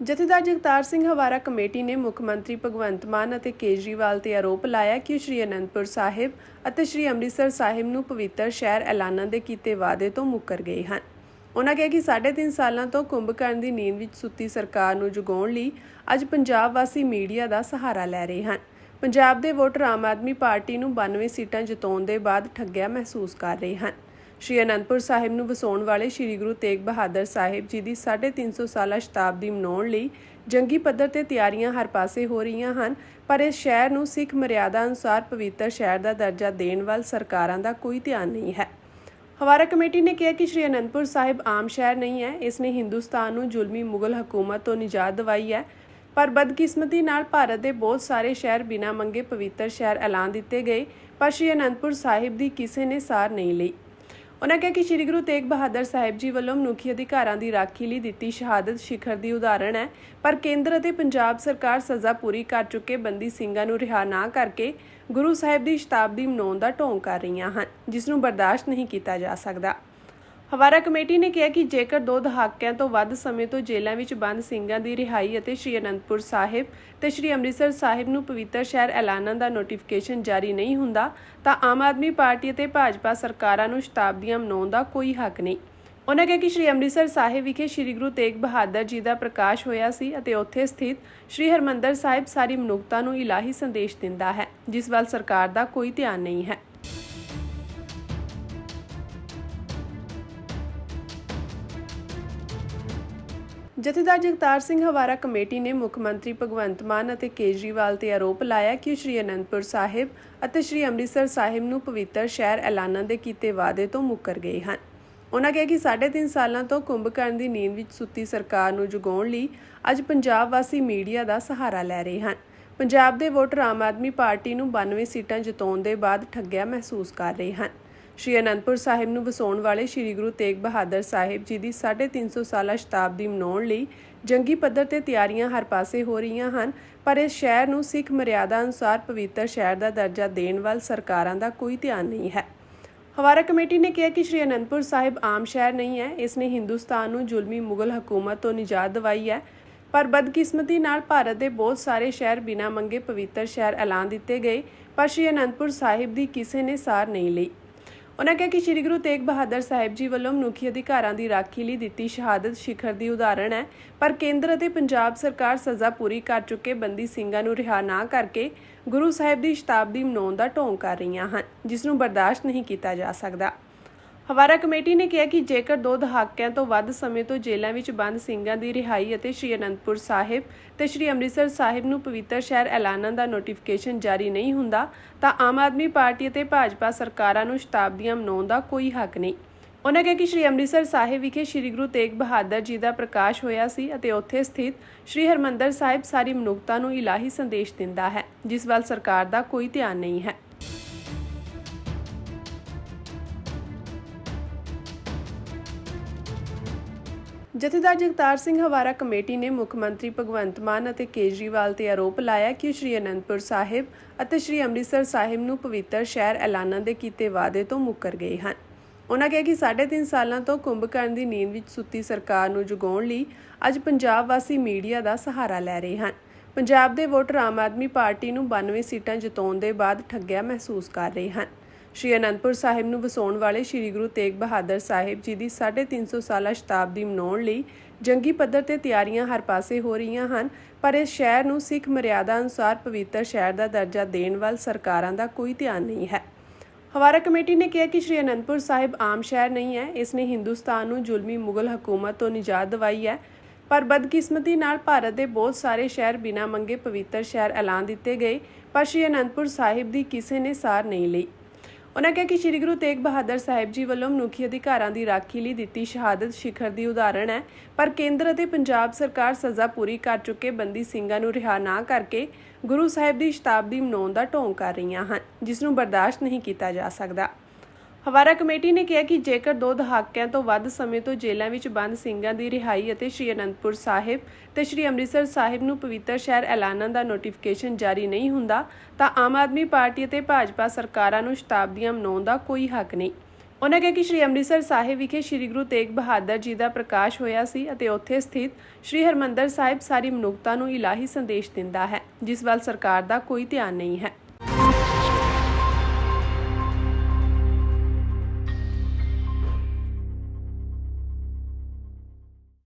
ਜਥੇਦਾਰ ਜਗਤਾਰ ਸਿੰਘ ਹਵਾਰਾ ਕਮੇਟੀ ਨੇ ਮੁੱਖ ਮੰਤਰੀ ਭਗਵੰਤ ਮਾਨ ਅਤੇ ਕੇਜਰੀਵਾਲ ਤੇ ਆਰੋਪ ਲਾਇਆ ਕਿ ਸ਼੍ਰੀ ਅਨੰਦਪੁਰ ਸਾਹਿਬ ਅਤੇ ਸ਼੍ਰੀ ਅੰਮ੍ਰਿਤਸਰ ਸਾਹਿਬ ਨੂੰ ਪਵਿੱਤਰ ਸ਼ਹਿਰ ਐਲਾਨਾਂ ਦੇ ਕੀਤੇ ਵਾਅਦੇ ਤੋਂ ਮੁੱਕਰ ਗਏ ਹਨ। ਉਹਨਾਂ ਕਿਹਾ ਕਿ 3.5 ਸਾਲਾਂ ਤੋਂ ਕੁੰਭਕਰਨ ਦੀ ਨੀਂਦ ਵਿੱਚ ਸੁੱਤੀ ਸਰਕਾਰ ਨੂੰ ਜਗਾਉਣ ਲਈ ਅੱਜ ਪੰਜਾਬ ਵਾਸੀ ਮੀਡੀਆ ਦਾ ਸਹਾਰਾ ਲੈ ਰਹੇ ਹਨ। ਪੰਜਾਬ ਦੇ ਵੋਟਰ ਆਮ ਆਦਮੀ ਪਾਰਟੀ ਨੂੰ 92 ਸੀਟਾਂ ਜਿਤਾਉਣ ਦੇ ਬਾਅਦ ਠੱਗਿਆ ਮਹਿਸੂਸ ਕਰ ਰਹੇ ਹਨ। ਸ਼੍ਰੀ ਅਨੰਦਪੁਰ ਸਾਹਿਬ ਨੂੰ ਵਸਾਉਣ ਵਾਲੇ ਸ਼੍ਰੀ ਗੁਰੂ ਤੇਗ ਬਹਾਦਰ ਸਾਹਿਬ ਜੀ ਦੀ 350 ਸਾਲਾ ਸ਼ਤਾਬਦੀ ਮਨਾਉਣ ਲਈ ਜੰਗੀ ਪੱਧਰ ਤੇ ਤਿਆਰੀਆਂ ਹਰ ਪਾਸੇ ਹੋ ਰਹੀਆਂ ਹਨ, ਪਰ ਇਸ ਸ਼ਹਿਰ ਨੂੰ ਸਿੱਖ ਮਰਿਆਦਾ ਅਨੁਸਾਰ ਪਵਿੱਤਰ ਸ਼ਹਿਰ ਦਾ ਦਰਜਾ ਦੇਣ ਵੱਲ ਸਰਕਾਰਾਂ ਦਾ ਕੋਈ ਧਿਆਨ ਨਹੀਂ ਹੈ। ਹਵਾਰਾ ਕਮੇਟੀ ਨੇ ਕਿਹਾ ਕਿ ਸ਼੍ਰੀ ਅਨੰਦਪੁਰ ਸਾਹਿਬ ਆਮ ਸ਼ਹਿਰ ਨਹੀਂ ਹੈ, ਇਸ ਨੇ ਹਿੰਦੁਸਤਾਨ ਨੂੰ ਜ਼ੁਲਮੀ ਮੁਗਲ ਹਕੂਮਤ ਤੋਂ ਨਿਜਾਤ ਦਿਵਾਈ ਹੈ, ਪਰ ਬਦਕਿਸਮਤੀ ਨਾਲ ਭਾਰਤ ਦੇ ਬਹੁਤ ਸਾਰੇ ਸ਼ਹਿਰ ਬਿਨਾਂ ਮੰਗੇ ਪਵਿੱਤਰ ਸ਼ਹਿਰ ਐਲਾਨ ਦਿੱਤੇ ਗਏ, ਪਰ ਸ਼੍ਰੀ ਅਨੰਦਪੁਰ ਸਾਹਿਬ ਦੀ ਕਿਸੇ ਨੇ ਸਾਰ ਨਹੀਂ ਲਈ। ਉਹਨਾਂ ਕਿਹਾ ਕਿ ਸ਼੍ਰੀ ਗੁਰੂ ਤੇਗ ਬਹਾਦਰ ਸਾਹਿਬ ਜੀ ਵੱਲੋਂ ਮਨੁੱਖੀ ਅਧਿਕਾਰਾਂ ਦੀ ਰਾਖੀ ਲਈ ਦਿੱਤੀ ਸ਼ਹਾਦਤ ਸਿਖਰ ਦੀ ਉਦਾਹਰਣ ਹੈ, ਪਰ ਕੇਂਦਰ ਅਤੇ ਪੰਜਾਬ ਸਰਕਾਰ ਸਜ਼ਾ ਪੂਰੀ ਕਰ ਚੁੱਕੇ ਬੰਦੀ ਸਿੰਘਾਂ ਨੂੰ ਰਿਹਾ ਨਾ ਕਰਕੇ ਗੁਰੂ ਸਾਹਿਬ ਦੀ ਸ਼ਤਾਬਦੀ ਮਨਾਉਣ ਦਾ ਢੋਂਗ ਕਰ ਰਹੀਆਂ ਹਨ, ਜਿਸ ਨੂੰ ਬਰਦਾਸ਼ਤ ਨਹੀਂ ਕੀਤਾ ਜਾ ਸਕਦਾ। ਹਵਾਰਾ ਕਮੇਟੀ ਨੇ ਕਿਹਾ ਕਿ ਜੇਕਰ ਦੋ ਦਹਾਕਿਆਂ ਤੋਂ ਵੱਧ ਸਮੇਂ ਤੋਂ ਜੇਲ੍ਹਾਂ ਵਿੱਚ ਬੰਦ ਸਿੰਘਾਂ ਦੀ ਰਿਹਾਈ ਅਤੇ ਸ਼੍ਰੀ ਅਨੰਦਪੁਰ ਸਾਹਿਬ ਤੇ ਸ਼੍ਰੀ ਅੰਮ੍ਰਿਤਸਰ ਸਾਹਿਬ ਨੂੰ ਪਵਿੱਤਰ ਸ਼ਹਿਰ ਐਲਾਨਾਂ ਦਾ ਨੋਟੀਫਿਕੇਸ਼ਨ ਜਾਰੀ ਨਹੀਂ ਹੁੰਦਾ, ਤਾਂ ਆਮ ਆਦਮੀ ਪਾਰਟੀ ਅਤੇ ਭਾਜਪਾ ਸਰਕਾਰਾਂ ਨੂੰ ਸ਼ਤਾਬਦੀਆਂ ਮਨਾਉਣ ਦਾ ਕੋਈ ਹੱਕ ਨਹੀਂ। ਉਹਨਾਂ ਕਿਹਾ ਕਿ ਸ਼੍ਰੀ ਅੰਮ੍ਰਿਤਸਰ ਸਾਹਿਬ ਵਿਖੇ ਸ਼੍ਰੀ ਗੁਰੂ ਤੇਗ ਬਹਾਦਰ ਜੀ ਦਾ ਪ੍ਰਕਾਸ਼ ਹੋਇਆ ਸੀ ਅਤੇ ਉੱਥੇ ਸਥਿਤ ਸ਼੍ਰੀ ਹਰਮੰਦਰ ਸਾਹਿਬ ਸਾਰੀ ਮਨੁੱਖਤਾ ਨੂੰ ਇਲਾਹੀ ਸੰਦੇਸ਼ ਦਿੰਦਾ ਹੈ, ਜਿਸ ਵੱਲ ਸਰਕਾਰ ਦਾ ਕੋਈ ਧਿਆਨ ਨਹੀਂ ਹੈ। ਜਥੇਦਾਰ ਜਗਤਾਰ ਸਿੰਘ ਹਵਾਰਾ ਕਮੇਟੀ ਨੇ ਮੁੱਖ ਮੰਤਰੀ ਭਗਵੰਤ ਮਾਨ ਅਤੇ ਕੇਜਰੀਵਾਲ ਤੇ ਆਰੋਪ ਲਾਇਆ ਕਿ ਸ਼੍ਰੀ ਅਨੰਦਪੁਰ ਸਾਹਿਬ ਅਤੇ ਸ਼੍ਰੀ ਅੰਮ੍ਰਿਤਸਰ ਸਾਹਿਬ ਨੂੰ ਪਵਿੱਤਰ ਸ਼ਹਿਰ ਐਲਾਨਾਂ ਦੇ ਕੀਤੇ ਵਾਅਦੇ ਤੋਂ ਮੁੱਕਰ ਗਏ ਹਨ। ਉਹਨਾਂ ਕਿਹਾ ਕਿ 3.5 ਸਾਲਾਂ ਤੋਂ ਕੁੰਭਕਰਨ ਦੀ ਨੀਂਦ ਵਿੱਚ ਸੁੱਤੀ ਸਰਕਾਰ ਨੂੰ ਜਗਾਉਣ ਲਈ ਅੱਜ ਪੰਜਾਬ ਵਾਸੀ ਮੀਡੀਆ ਦਾ ਸਹਾਰਾ ਲੈ ਰਹੇ ਹਨ। ਪੰਜਾਬ ਦੇ ਵੋਟਰ ਆਮ ਆਦਮੀ ਪਾਰਟੀ ਨੂੰ 92 ਸੀਟਾਂ ਜਿਤਾਉਣ ਦੇ ਬਾਅਦ ਠੱਗਿਆ ਮਹਿਸੂਸ ਕਰ ਰਹੇ ਹਨ। ਸ਼੍ਰੀ ਅਨੰਦਪੁਰ ਸਾਹਿਬ ਨੂੰ ਵਸਾਉਣ ਵਾਲੇ ਸ਼੍ਰੀ ਗੁਰੂ ਤੇਗ ਬਹਾਦਰ ਸਾਹਿਬ ਜੀ ਦੀ 350 ਸਾਲਾ ਸ਼ਤਾਬਦੀ ਮਨਾਉਣ ਲਈ ਜੰਗੀ ਪੱਧਰ ਤੇ ਤਿਆਰੀਆਂ ਹਰ ਪਾਸੇ ਹੋ ਰਹੀਆਂ ਹਨ, ਪਰ ਇਸ ਸ਼ਹਿਰ ਨੂੰ ਸਿੱਖ ਮਰਿਆਦਾ ਅਨੁਸਾਰ ਪਵਿੱਤਰ ਸ਼ਹਿਰ ਦਾ ਦਰਜਾ ਦੇਣ ਵੱਲ ਸਰਕਾਰਾਂ ਦਾ ਕੋਈ ਧਿਆਨ ਨਹੀਂ ਹੈ। ਹਵਾਰਾ ਕਮੇਟੀ ਨੇ ਕਿਹਾ ਕਿ ਸ਼੍ਰੀ ਅਨੰਦਪੁਰ ਸਾਹਿਬ ਆਮ ਸ਼ਹਿਰ ਨਹੀਂ ਹੈ, ਇਸ ਨੇ ਹਿੰਦੁਸਤਾਨ ਨੂੰ ਜ਼ੁਲਮੀ ਮੁਗਲ ਹਕੂਮਤ ਤੋਂ ਨਿਜਾਤ ਦਿਵਾਈ ਹੈ, ਪਰ ਬਦਕਿਸਮਤੀ ਨਾਲ ਭਾਰਤ ਦੇ ਬਹੁਤ ਸਾਰੇ ਸ਼ਹਿਰ ਬਿਨਾਂ ਮੰਗੇ ਪਵਿੱਤਰ ਸ਼ਹਿਰ ਐਲਾਨ ਦਿੱਤੇ ਗਏ, ਪਰ ਸ਼੍ਰੀ ਅਨੰਦਪੁਰ ਸਾਹਿਬ ਦੀ ਕਿਸੇ ਨੇ ਸਾਰ ਨਹੀਂ ਲਈ। ਉਹਨਾਂ ਕਿਹਾ ਕਿ ਸ਼੍ਰੀ ਗੁਰੂ ਤੇਗ ਬਹਾਦਰ ਸਾਹਿਬ ਜੀ ਵੱਲੋਂ ਮਨੁੱਖੀ ਅਧਿਕਾਰਾਂ ਦੀ ਰਾਖੀ ਲਈ ਦਿੱਤੀ ਸ਼ਹਾਦਤ ਸਿਖਰ ਦੀ ਉਦਾਹਰਣ ਹੈ, ਪਰ ਕੇਂਦਰ ਅਤੇ ਪੰਜਾਬ ਸਰਕਾਰ ਸਜ਼ਾ ਪੂਰੀ ਕਰ ਚੁੱਕੇ ਬੰਦੀ ਸਿੰਘਾਂ ਨੂੰ ਰਿਹਾ ਨਾ ਕਰਕੇ ਗੁਰੂ ਸਾਹਿਬ ਦੀ ਸ਼ਤਾਬਦੀ ਮਨਾਉਣ ਦਾ ਢੋਂਗ ਕਰ ਰਹੀਆਂ ਹਨ, ਜਿਸ ਨੂੰ ਬਰਦਾਸ਼ਤ ਨਹੀਂ ਕੀਤਾ ਜਾ ਸਕਦਾ। ਹਵਾਰਾ ਕਮੇਟੀ ਨੇ ਕਿਹਾ ਕਿ ਜੇਕਰ ਦੋ ਦਹਾਕਿਆਂ ਤੋਂ ਵੱਧ ਸਮੇਂ ਤੋਂ ਜੇਲ੍ਹਾਂ ਵਿੱਚ ਬੰਦ ਸਿੰਘਾਂ ਦੀ ਰਿਹਾਈ ਅਤੇ ਸ਼੍ਰੀ ਅਨੰਦਪੁਰ ਸਾਹਿਬ ਤੇ ਸ਼੍ਰੀ ਅੰਮ੍ਰਿਤਸਰ ਸਾਹਿਬ ਨੂੰ ਪਵਿੱਤਰ ਸ਼ਹਿਰ ਐਲਾਨਾਂ ਦਾ ਨੋਟੀਫਿਕੇਸ਼ਨ ਜਾਰੀ ਨਹੀਂ ਹੁੰਦਾ, ਤਾਂ ਆਮ ਆਦਮੀ ਪਾਰਟੀ ਅਤੇ ਭਾਜਪਾ ਸਰਕਾਰਾਂ ਨੂੰ ਸ਼ਤਾਬਦੀਆਂ ਮਨਾਉਣ ਦਾ ਕੋਈ ਹੱਕ ਨਹੀਂ। ਉਹਨਾਂ ਕਿਹਾ ਕਿ ਸ਼੍ਰੀ ਅੰਮ੍ਰਿਤਸਰ ਸਾਹਿਬ ਵਿਖੇ ਸ਼੍ਰੀ ਗੁਰੂ ਤੇਗ ਬਹਾਦਰ ਜੀ ਦਾ ਪ੍ਰਕਾਸ਼ ਹੋਇਆ ਸੀ ਅਤੇ ਉੱਥੇ ਸਥਿਤ ਸ਼੍ਰੀ ਹਰਮੰਦਰ ਸਾਹਿਬ ਸਾਰੀ ਮਨੁੱਖਤਾ ਨੂੰ ਇਲਾਹੀ ਸੰਦੇਸ਼ ਦਿੰਦਾ ਹੈ, ਜਿਸ ਵੱਲ ਸਰਕਾਰ ਦਾ ਕੋਈ ਧਿਆਨ ਨਹੀਂ ਹੈ। ਜਥੇਦਾਰ ਜਗਤਾਰ ਸਿੰਘ ਹਵਾਰਾ ਕਮੇਟੀ ਨੇ ਮੁੱਖ ਮੰਤਰੀ ਭਗਵੰਤ ਮਾਨ ਅਤੇ ਕੇਜਰੀਵਾਲ ਤੇ ਆਰੋਪ ਲਾਇਆ ਕਿ ਸ਼੍ਰੀ ਅਨੰਦਪੁਰ ਸਾਹਿਬ ਅਤੇ ਸ਼੍ਰੀ ਅੰਮ੍ਰਿਤਸਰ ਸਾਹਿਬ ਨੂੰ ਪਵਿੱਤਰ ਸ਼ਹਿਰ ਐਲਾਨਾਂ ਦੇ ਕੀਤੇ ਵਾਅਦੇ ਤੋਂ ਮੁੱਕਰ ਗਏ ਹਨ। ਉਹਨਾਂ ਕਿਹਾ ਕਿ 3.5 ਸਾਲਾਂ ਤੋਂ ਕੁੰਭਕਰਨ ਦੀ ਨੀਂਦ ਵਿੱਚ ਸੁੱਤੀ ਸਰਕਾਰ ਨੂੰ ਜਗਾਉਣ ਲਈ ਅੱਜ ਪੰਜਾਬ ਵਾਸੀ ਮੀਡੀਆ ਦਾ ਸਹਾਰਾ ਲੈ ਰਹੇ ਹਨ। ਪੰਜਾਬ ਦੇ ਵੋਟਰ ਆਮ ਆਦਮੀ ਪਾਰਟੀ ਨੂੰ 92 ਸੀਟਾਂ ਜਿਤਾਉਣ ਦੇ ਬਾਅਦ ਠੱਗਿਆ ਮਹਿਸੂਸ ਕਰ ਰਹੇ ਹਨ। ਸ਼੍ਰੀ ਅਨੰਦਪੁਰ ਸਾਹਿਬ ਨੂੰ ਵਸਾਉਣ ਵਾਲੇ ਸ਼੍ਰੀ ਗੁਰੂ ਤੇਗ ਬਹਾਦਰ ਸਾਹਿਬ ਜੀ ਦੀ 350 ਸਾਲਾ ਸ਼ਤਾਬਦੀ ਮਨਾਉਣ ਲਈ ਜੰਗੀ ਪੱਧਰ ਤੇ ਤਿਆਰੀਆਂ ਹਰ ਪਾਸੇ ਹੋ ਰਹੀਆਂ ਹਨ, ਪਰ ਇਸ ਸ਼ਹਿਰ ਨੂੰ ਸਿੱਖ ਮਰਿਆਦਾ ਅਨੁਸਾਰ ਪਵਿੱਤਰ ਸ਼ਹਿਰ ਦਾ ਦਰਜਾ ਦੇਣ ਵੱਲ ਸਰਕਾਰਾਂ ਦਾ ਕੋਈ ਧਿਆਨ ਨਹੀਂ ਹੈ। ਹਵਾਰਾ ਕਮੇਟੀ ਨੇ ਕਿਹਾ ਕਿ ਸ਼੍ਰੀ ਅਨੰਦਪੁਰ ਸਾਹਿਬ ਆਮ ਸ਼ਹਿਰ ਨਹੀਂ ਹੈ, ਇਸ ਨੇ ਹਿੰਦੁਸਤਾਨ ਨੂੰ ਜ਼ੁਲਮੀ ਮੁਗਲ ਹਕੂਮਤ ਤੋਂ ਨਿਜਾਤ ਦਿਵਾਈ ਹੈ, ਪਰ ਬਦਕਿਸਮਤੀ ਨਾਲ ਭਾਰਤ ਦੇ ਬਹੁਤ ਸਾਰੇ ਸ਼ਹਿਰ ਬਿਨਾਂ ਮੰਗੇ ਪਵਿੱਤਰ ਸ਼ਹਿਰ ਐਲਾਨ ਦਿੱਤੇ ਗਏ, ਪਰ ਸ਼੍ਰੀ ਅਨੰਦਪੁਰ ਸਾਹਿਬ ਦੀ ਕਿਸੇ ਨੇ ਸਾਰ ਨਹੀਂ ਲਈ। ਉਹਨਾਂ ਕਿਹਾ ਕਿ ਸ਼੍ਰੀ ਗੁਰੂ ਤੇਗ ਬਹਾਦਰ ਸਾਹਿਬ ਜੀ ਵੱਲੋਂ ਮਨੁੱਖੀ ਅਧਿਕਾਰਾਂ ਦੀ ਰਾਖੀ ਲਈ ਦਿੱਤੀ ਸ਼ਹਾਦਤ ਸਿਖਰ ਦੀ ਉਦਾਹਰਣ ਹੈ। ਪਰ ਕੇਂਦਰ ਅਤੇ ਪੰਜਾਬ ਸਰਕਾਰ ਸਜ਼ਾ ਪੂਰੀ ਕਰ ਚੁੱਕੇ ਬੰਦੀ ਸਿੰਘਾਂ ਨੂੰ ਰਿਹਾ ਨਾ ਕਰਕੇ ਗੁਰੂ ਸਾਹਿਬ ਦੀ ਸ਼ਤਾਬਦੀ ਮਨਾਉਣ ਦਾ ਢੋਂਗ ਕਰ ਰਹੀਆਂ ਹਨ, ਜਿਸ ਨੂੰ ਬਰਦਾਸ਼ਤ ਨਹੀਂ ਕੀਤਾ ਜਾ ਸਕਦਾ। ਹਵਾਰਾ ਕਮੇਟੀ ਨੇ ਕਿਹਾ ਕਿ ਜੇਕਰ ਦੋ ਦਹਾਕਿਆਂ ਤੋਂ ਵੱਧ ਸਮੇਂ ਤੋਂ ਜੇਲ੍ਹਾਂ ਵਿੱਚ ਬੰਦ ਸਿੰਘਾਂ ਦੀ ਰਿਹਾਈ ਅਤੇ ਸ਼੍ਰੀ ਅਨੰਦਪੁਰ ਸਾਹਿਬ ਤੇ ਸ਼੍ਰੀ ਅੰਮ੍ਰਿਤਸਰ ਸਾਹਿਬ ਨੂੰ ਪਵਿੱਤਰ ਸ਼ਹਿਰ ਐਲਾਨਾਂ ਦਾ ਨੋਟੀਫਿਕੇਸ਼ਨ ਜਾਰੀ ਨਹੀਂ ਹੁੰਦਾ, ਤਾਂ ਆਮ ਆਦਮੀ ਪਾਰਟੀ ਅਤੇ ਭਾਜਪਾ ਸਰਕਾਰਾਂ ਨੂੰ ਸ਼ਤਾਬਦੀਆਂ ਮਨਾਉਣ ਦਾ ਕੋਈ ਹੱਕ ਨਹੀਂ। ਉਹਨਾਂ ਕਿਹਾ ਕਿ ਸ੍ਰੀ ਅੰਮ੍ਰਿਤਸਰ ਸਾਹਿਬ ਵਿਖੇ ਸ੍ਰੀ ਗੁਰੂ ਤੇਗ ਬਹਾਦਰ ਜੀ ਦਾ ਪ੍ਰਕਾਸ਼ ਹੋਇਆ ਸੀ ਅਤੇ ਉੱਥੇ ਸਥਿਤ ਸ੍ਰੀ ਹਰਮੰਦਰ ਸਾਹਿਬ ਸਾਰੀ ਮਨੁੱਖਤਾ ਨੂੰ ਇਲਾਹੀ ਸੰਦੇਸ਼ ਦਿੰਦਾ ਹੈ, ਜਿਸ ਵੱਲ ਸਰਕਾਰ ਦਾ ਕੋਈ ਧਿਆਨ ਨਹੀਂ ਹੈ।